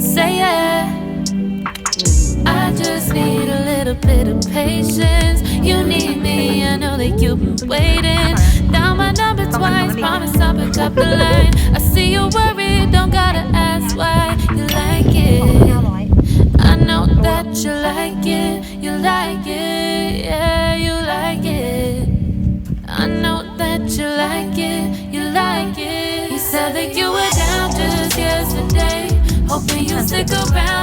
say yeah. I just need a little bit of patience you waiting. Now my number twice, promise I'll pick up the line. I see you worried, don't gotta ask why you like it. I know that you like it, you like it, yeah, you like it. I know that you like it, you like it. You said that you were down just yesterday, hoping you stick around.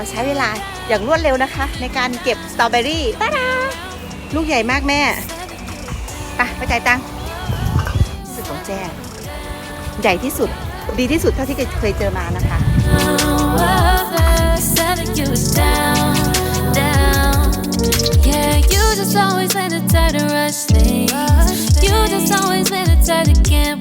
เราใช้เวลาอย่างรวดเร็วนะคะ ในการเก็บสตรอเบอรี่ตาดาลูกใหญ่มากแม่ไปไปจ่ายตังค์สุดของแจ้ใหญ่ที่สุดดีที่สุดเท่าที่เคยเจอมานะคะ Things. You just always been the type to rush things. You just always been the type that can't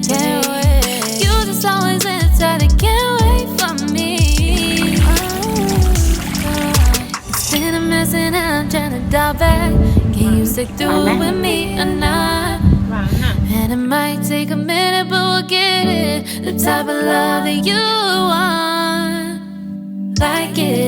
been a mess and I'm trying to dial back. Can you stick through it with me or not? And it might take a minute, but we'll get it. The type of love that you want. Like it.